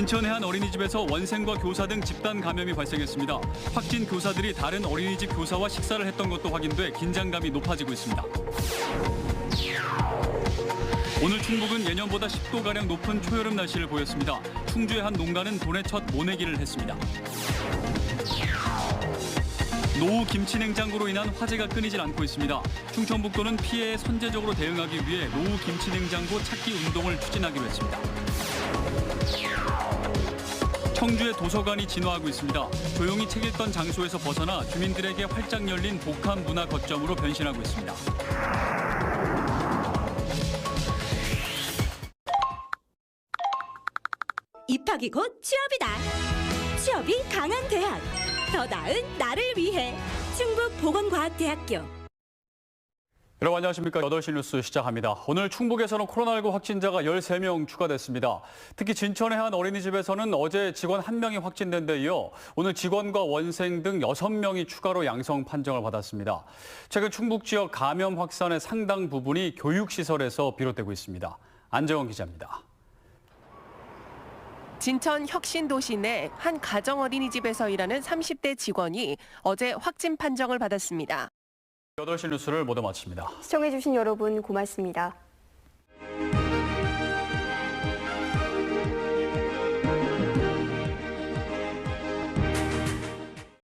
진천의 한 어린이집에서 원생과 교사 등 집단 감염이 발생했습니다. 확진 교사들이 다른 어린이집 교사와 식사를 했던 것도 확인돼 긴장감이 높아지고 있습니다. 오늘 충북은 예년보다 10도 가량 높은 초여름 날씨를 보였습니다. 충주의 한 농가는 돈의 첫 모내기를 했습니다. 노후 김치 냉장고로 인한 화재가 끊이질 않고 있습니다. 충청북도는 피해에 선제적으로 대응하기 위해 노후 김치 냉장고 찾기 운동을 추진하기로 했습니다. 청주의 도서관이 진화하고 있습니다. 조용히 책 읽던 장소에서 벗어나 주민들에게 활짝 열린 복합 문화 거점으로 변신하고 있습니다. 입학이 곧 취업이다. 취업이 강한 대학. 더 나은 나를 위해 충북 보건과학대학교. 여러분 안녕하십니까. 8시 뉴스 시작합니다. 오늘 충북에서는 코로나19 확진자가 13명 추가됐습니다. 특히 진천의 한 어린이집에서는 어제 직원 1명이 확진된 데 이어 오늘 직원과 원생 등 6명이 추가로 양성 판정을 받았습니다. 최근 충북 지역 감염 확산의 상당 부분이 교육시설에서 비롯되고 있습니다. 안재원 기자입니다. 진천 혁신도시 내 한 가정 어린이집에서 일하는 30대 직원이 어제 확진 판정을 받았습니다. 8시 뉴스를 모두 마칩니다. 시청해주신 여러분 고맙습니다.